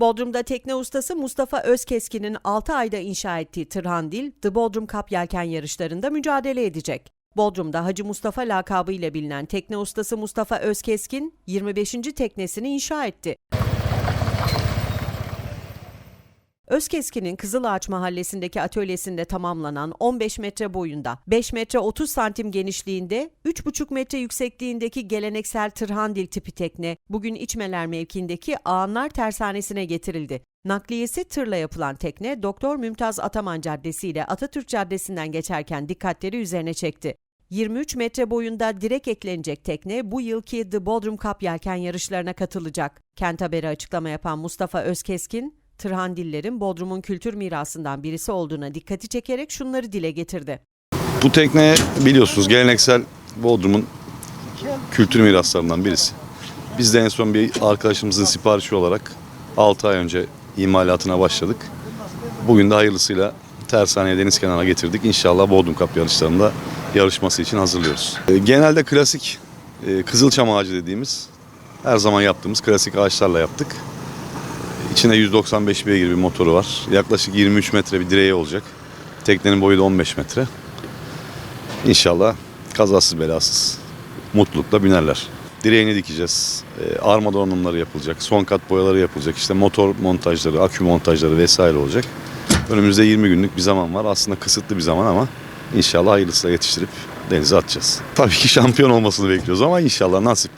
Bodrum'da tekne ustası Mustafa Özkeskin'in 6 ayda inşa ettiği Tırhandil, The Bodrum Cup yelken yarışlarında mücadele edecek. Bodrum'da Hacı Mustafa lakabı ile bilinen tekne ustası Mustafa Özkeskin, 25. teknesini inşa etti. Özkeskin'in Kızılağaç mahallesindeki atölyesinde tamamlanan 15 metre boyunda, 5 metre 30 santim genişliğinde, 3,5 metre yüksekliğindeki geleneksel tırhandil tipi tekne bugün İçmeler mevkiindeki Ağanlar Tersanesi'ne getirildi. Nakliyesi tırla yapılan tekne Doktor Mümtaz Ataman Caddesi ile Atatürk Caddesi'nden geçerken dikkatleri üzerine çekti. 23 metre boyunda direk eklenecek tekne bu yılki The Bodrum Cup yelken yarışlarına katılacak. Kent Haber'e açıklama yapan Mustafa Özkeskin, Tırhandillerin Bodrum'un kültür mirasından birisi olduğuna dikkati çekerek şunları dile getirdi. Bu tekne biliyorsunuz geleneksel Bodrum'un kültür miraslarından birisi. Biz de en son bir arkadaşımızın siparişi olarak 6 ay önce imalatına başladık. Bugün de hayırlısıyla tersaneye deniz kenarına getirdik. İnşallah Bodrum Cup yarışlarında yarışması için hazırlıyoruz. E, Genelde klasik e, kızılçam ağacı dediğimiz her zaman yaptığımız klasik ağaçlarla yaptık. İçinde 195 beygir bir motoru var. Yaklaşık 23 metre bir direği olacak. Teknenin boyu da 15 metre. İnşallah kazasız belasız mutlulukla binerler. Direğini dikeceğiz. E, arma donanımları yapılacak. Son kat boyaları yapılacak. İşte motor montajları, akü montajları vesaire olacak. Önümüzde 20 günlük bir zaman var. Aslında kısıtlı bir zaman ama inşallah hayırlısıyla yetiştirip denize atacağız. Tabii ki şampiyon olmasını bekliyoruz ama inşallah nasip.